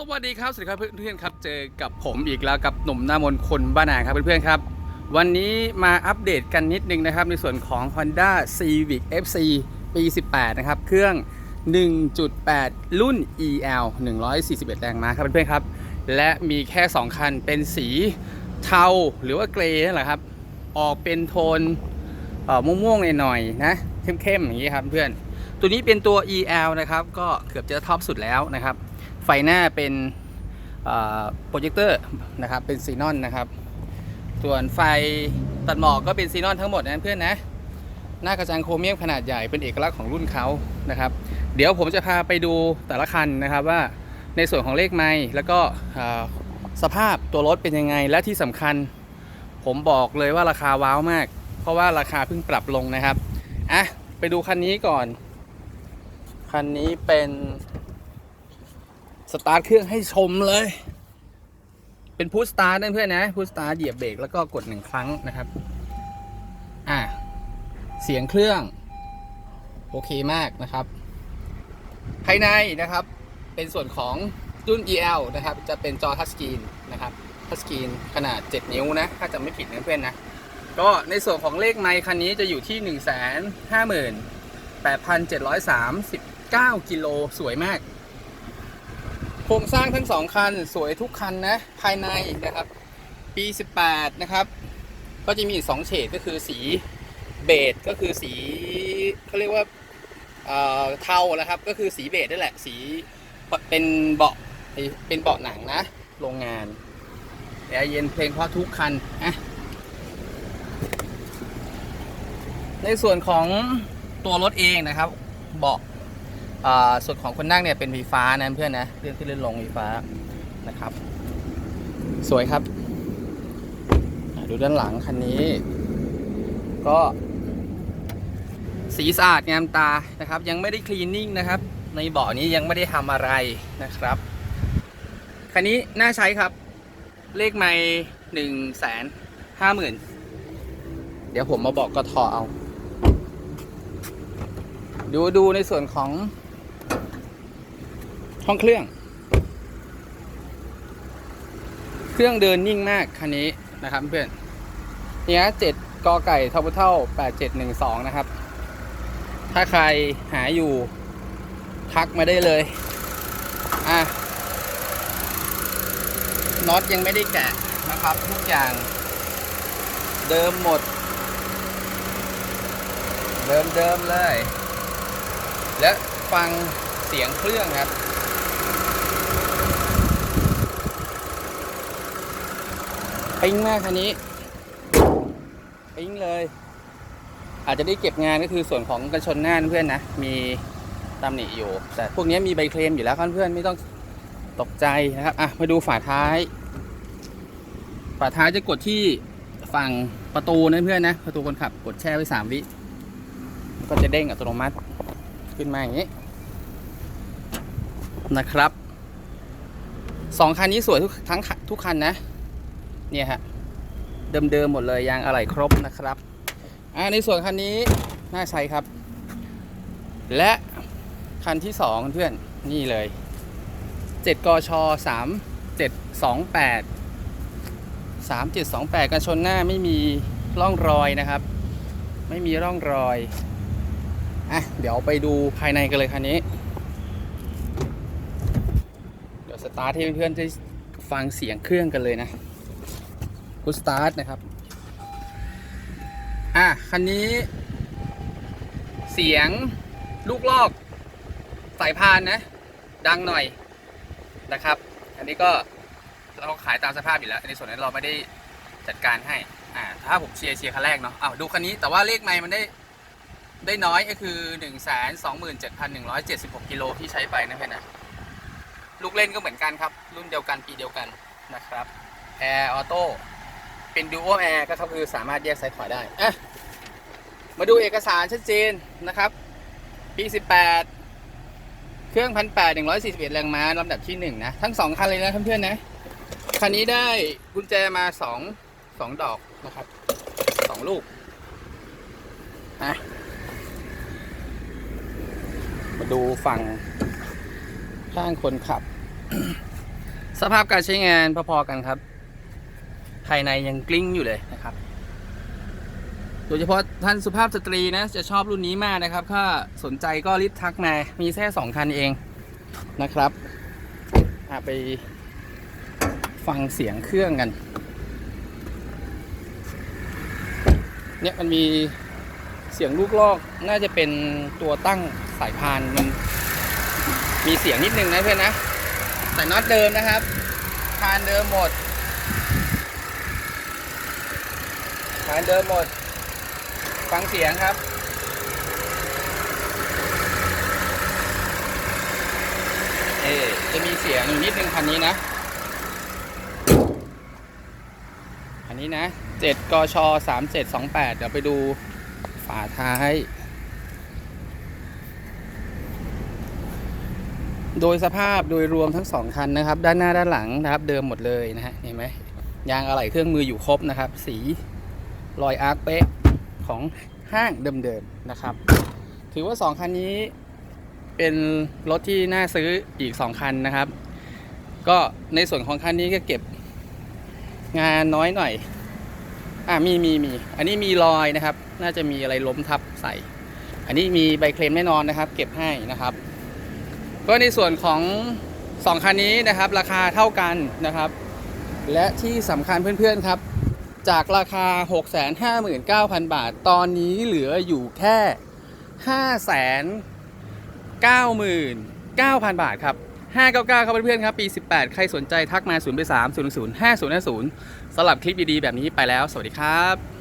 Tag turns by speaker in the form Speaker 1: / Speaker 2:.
Speaker 1: สวัสดีครับสวัสดีครับเพื่อนๆครับเจอกับผมอีกแล้วกับหนุ่มหน้ามนคนบ้านนาครับเพื่อนๆครับ วันนี้มาอัปเดตกันนิดนึงนะครับ ในส่วนของ Honda Civic FC ปี 18 นะครับ เครื่อง 1.8 รุ่น EL 141 แรงม้าครับเพื่อนๆครับ และมีแค่ 2 คันเป็นสีเทาหรือว่าเกรย์นั่นแหละครับ ออกเป็นโทนเอ่อม่วงๆหน่อยๆนะเข้มๆอย่างนี้ครับเพื่อนตัวนี้เป็นตัว EL นะครับก็เกือบจะท็อปสุดแล้วนะครับ ไฟหน้าเป็นโปรเจคเตอร์นะครับเป็นซีนอนนะครับ ส่วนไฟตัดหมอกก็เป็นซีนอนทั้งหมดนะเพื่อนนะ หน้ากระจังโครเมียมขนาดใหญ่เป็นเอกลักษณ์ของรุ่นเขานะครับ เดี๋ยวผมจะพาไปดูแต่ละคันนะครับว่าในส่วนของเลขไม้แล้วก็สภาพตัวรถเป็นยังไง และที่สำคัญ ผมบอกเลยว่าราคาว้าวมาก เพราะว่าราคาเพิ่งปรับลงนะครับอะไปดูคันนี้ก่อน คันนี้เป็น สตาร์ทเครื่องให้ชมเลย เป็นพุชสตาร์ทนเพื่อนนะพุชสตาร์ทเหยียบเบรกแล้วก็กดหนึ่งครั้งนะครับ อะเสียงเครื่อง โอเคมากนะครับ ภายในนะครับ เป็นส่วนของรุ่น EL นะครับ จะเป็นจอทัชสกรีนนะครับทัชสกรีนขนาด 7 นิ้วนะ ถ้าจำไม่ผิดนะเพื่อนนะ ก็ในส่วนของเลขไมค์คันนี้จะอยู่ที่ 1 5 8 739 กิโลสวยมาก โครงสร้างทั้งสองคันสวยทุกคันนะภายในนะครับ ปี 18 นะครับ ก็จะมีสองเฉดก็คือสีเบจก็คือสีเขาเรียกว่าเทาแล้วครับ ก็คือสีเบจนั่นแหละ สีเป็นเบาะเป็นเบาะหนังนะ โรงงานแอร์เย็นเพลงเพราะทุกคันนะในส่วนของตัวรถเองนะครับ เบาะอ่า ส่วนของคนนั่งเนี่ยเป็นไฟฟ้านะเพื่อนนะเลื่อนขึ้นเลื่อนลงไฟฟ้านะครับ สวยครับดูด้านหลังคันนี้ ก็สีสะอาดงามตานะครับ ยังไม่ได้คลีนนิ่งนะครับ ในเบาะนี้ยังไม่ได้ทำอะไรนะครับคันนี้น่าใช้ครับ เลขไม่หนึ่งแสนห้าหมื่นเดี๋ยวผมมาบอกกทอเอา ดูดูในส่วนของ ห้องเครื่อง เครื่องเดินนิ่งมากคันนี้นะครับเพื่อนเนี่ยเจ็ดกอไก่ทบเท่าแปดเจ็ดหนึ่งสองนะครับ ถ้าใครหาอยู่ทักมาได้เลย อะน็อตยังไม่ได้แกะนะครับ ทุกอย่าง เดิมหมด เดิมเดิมเลย และฟังเสียงเครื่องครับ ปิ๊งมากคันนี้ปิ๊งเลย อาจจะได้เก็บงานก็คือส่วนของกันชนหน้านเพื่อนนะ มีตำหนิอยู่ แต่พวกนี้มีใบเคลมอยู่แล้วครับเพื่อนไม่ต้องตกใจนะครับ อะ มาดูฝาท้าย ฝาท้ายจะกดที่ฝั่งประตูนะเพื่อนนะ ประตูคนขับ กดแช่ไว้สามวิ ก็จะเด้งอัตโนมัติขึ้นมาอย่างนี้ นะครับสองคันนี้สวยทุกทั้งทุกคันนะ เนี่ยฮะเดิมๆหมดเลยยางอะไหล่ครบนะครับอ่าในส่วนคันนี้น่าใช้ครับ และคันที่สองเพื่อนนี่เลย 7 กช 3 7 2 8 3 7 2 8 กันชนหน้าไม่มีร่องรอยนะครับ ไม่มีร่องรอยอะเดี๋ยวไปดูภายในกันเลยคันนี้ เดี๋ยวสตาร์ทให้เพื่อนๆได้ฟังเสียงเครื่องกันเลยนะ กูสตาร์ทนะครับ อะ คันนี้ เสียงลูกลอก สายพานนะ ดังหน่อยนะครับ อันนี้ก็เราขายตามสภาพอยู่แล้ว ในส่วนนั้นเราไม่ได้จัดการให้ อ่า ถ้าผมเชียร์เชียร์คันแรกเนาะอ้าวดูคันนี้ แต่ว่าเลขไมล์มันได้ได้น้อยก็คือ 1 2 7 1 7 6กิโลที่ใช้ไปนะเพื่อนนะลูกเล่นก็เหมือนกันครับ รุ่นเดียวกันปีเดียวกันนะครับแอร์ออโต้ เป็นดูโอแอร์ก็คือสามารถแยกซ้ายขวาได้อะมาดูเอกสารชัดเจนนะครับ ปี 18 เครื่องพันแปดหนึ่งร้อยสี่สิบเอ็ดแรงม้าลำดับที่หนึ่งนะ ทั้งสองคันเลยนะเพื่อนๆนะ คันนี้ได้กุญแจมาสองสองดอกนะครับสองลูกนะมาดูฝั่งข้างคนขับ สภาพการใช้งานพอๆกันครับายในยังกลิ้งอยู่เลยนะครับโดยเฉพาะท่านสุภาพสตรีนะจะชอบรุ่นนี้มากนะครับ ถ้าสนใจก็รีบทักมา มีแค่สองคันเองนะครับอะไปฟังเสียงเครื่องกัน เนี่ยมันมีเสียงลูกลอกน่าจะเป็นตัวตั้งสายพานมันมีเสียงนิดนึงนะเพื่อนนะ แต่น็อตเดิมนะครับ พานเดิมหมด พา นเดิมหมด ฟังเสียงครับเอ๊จะมีเสียงอยู่นิดนึงคันนี้นะ อันนี้นะ7กช3728เดี๋ยวไปดูฝาท้าย โดยสภาพโดยรวมทั้งสองคันนะครับ ด้านหน้าด้านหลังนะครับ เดิมหมดเลยนะฮะเห็นไหมยางอะไหล่เครื่องมืออยู่ครบนะครับ สี รอยอาร์คเป๊ะของห้างเดิมๆนะครับ ถือว่าสองคันนี้เป็นรถที่น่าซื้ออีกสองคันนะครับ ก็ในส่วนของคันนี้ก็เก็บงานน้อยหน่อย อ่ามีมีมี อันนี้มีรอยนะครับ น่าจะมีอะไรล้มทับใส่ อันนี้มีใบเคลมแน่นอนนะครับ เก็บให้นะครับ ก็ในส่วนของ 2 คันนี้นะครับ ราคาเท่ากันนะครับ และที่สำคัญเพื่อนๆครับ จากราคา 659,000 บาท ตอนนี้เหลืออยู่แค่ 599,000 บาทครับ 599 ครับเพื่อนๆครับ ปี 18 ใครสนใจทักมา0ไป3 0 0 5 0 5 0สำหรับคลิปดีๆ แบบนี้ไปแล้ว สวัสดีครับ